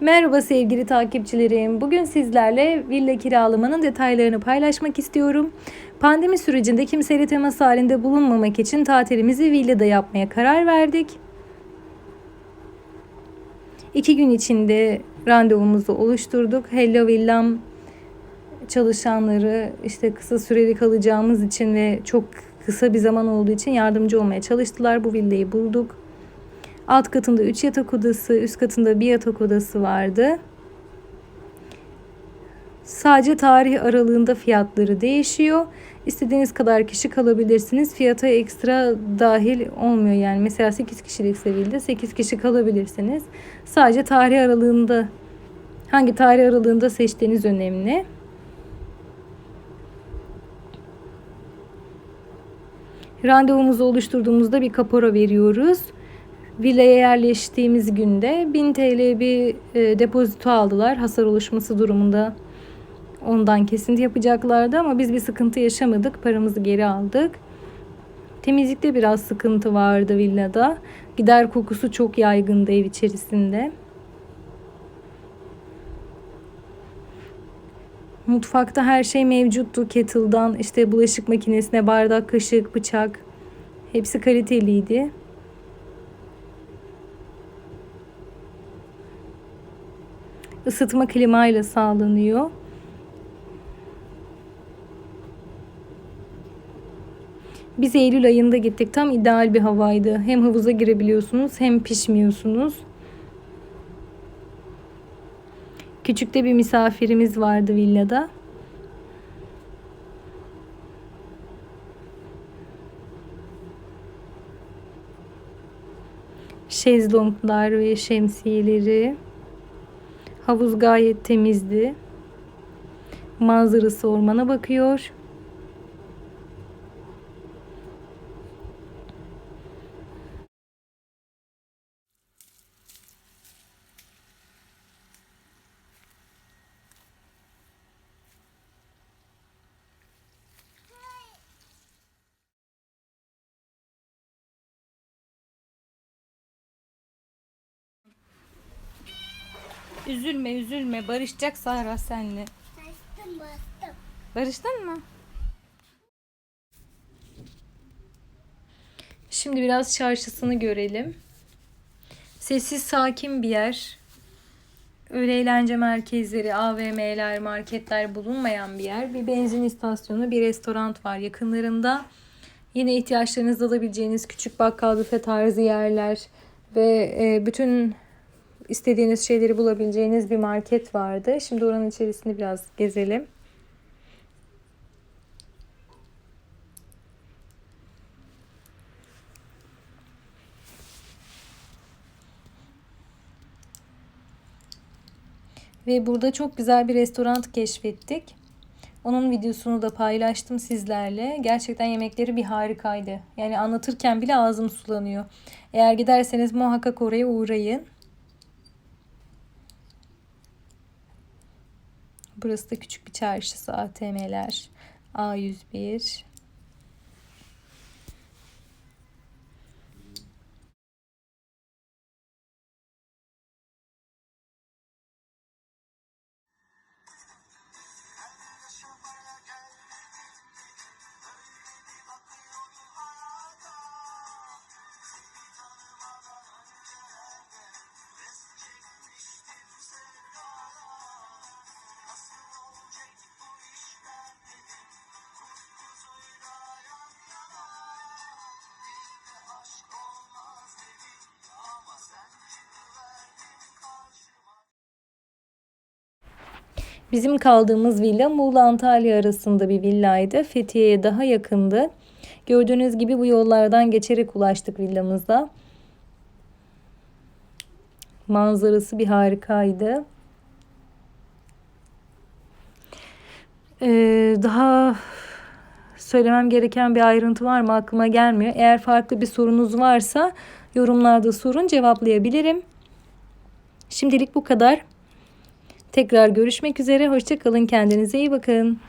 Merhaba sevgili takipçilerim. Bugün sizlerle villa kiralamanın detaylarını paylaşmak istiyorum. Pandemi sürecinde kimseyle temas halinde bulunmamak için tatilimizi villada yapmaya karar verdik. İki gün içinde randevumuzu oluşturduk. Hello Villam çalışanları işte kısa süreli kalacağımız için ve çok kısa bir zaman olduğu için yardımcı olmaya çalıştılar. Bu villayı bulduk. Alt katında 3 yatak odası, üst katında bir yatak odası vardı. Sadece tarih aralığında fiyatları değişiyor. İstediğiniz kadar kişi kalabilirsiniz. Fiyata ekstra dahil olmuyor yani. Mesela 8 kişilik sevilde 8 kişi kalabilirsiniz. Sadece tarih aralığında hangi tarih aralığında seçtiğiniz önemli. Randevumuzu oluşturduğumuzda bir kapora veriyoruz. Villaya yerleştiğimiz günde 1000 TL bir e, depozito aldılar. Hasar oluşması durumunda ondan kesinti yapacaklardı ama biz bir sıkıntı yaşamadık. Paramızı geri aldık. Temizlikte biraz sıkıntı vardı villada. Gider kokusu çok yaygındı ev içerisinde. Mutfakta her şey mevcuttu. Kettle'dan işte bulaşık makinesine bardak, kaşık, bıçak hepsi kaliteliydi. Isıtma klimayla sağlanıyor. Biz Eylül ayında gittik. Tam ideal bir havaydı. Hem havuza girebiliyorsunuz hem pişmiyorsunuz. Küçükte bir misafirimiz vardı villada. Şezlonglar ve şemsiyeleri. Havuz gayet temizdi. Manzarası ormana bakıyor. Üzülme üzülme barışacak Sahra senle. Bastım bastım. Barıştın mı? Şimdi biraz çarşısını görelim. Sessiz sakin bir yer. Öyle eğlence merkezleri, AVM'ler, marketler bulunmayan bir yer. Bir benzin istasyonu, bir restoran var yakınlarında. Yine ihtiyaçlarınızı alabileceğiniz küçük bakkal büfe tarzı yerler ve e, bütün istediğiniz şeyleri bulabileceğiniz bir market vardı. Şimdi oranın içerisini biraz gezelim. Ve burada çok güzel bir restoran keşfettik. Onun videosunu da paylaştım sizlerle. Gerçekten yemekleri bir harikaydı. Yani anlatırken bile ağzım sulanıyor. Eğer giderseniz muhakkak oraya uğrayın. Burası da küçük bir çarşısı ATM'ler. A101. Bizim kaldığımız villa Muğla Antalya arasında bir villaydı. Fethiye'ye daha yakındı. Gördüğünüz gibi bu yollardan geçerek ulaştık villamıza. Manzarası bir harikaydı. Ee, daha söylemem gereken bir ayrıntı var mı aklıma gelmiyor. Eğer farklı bir sorunuz varsa yorumlarda sorun cevaplayabilirim. Şimdilik bu kadar. Tekrar görüşmek üzere. Hoşçakalın. Kendinize iyi bakın.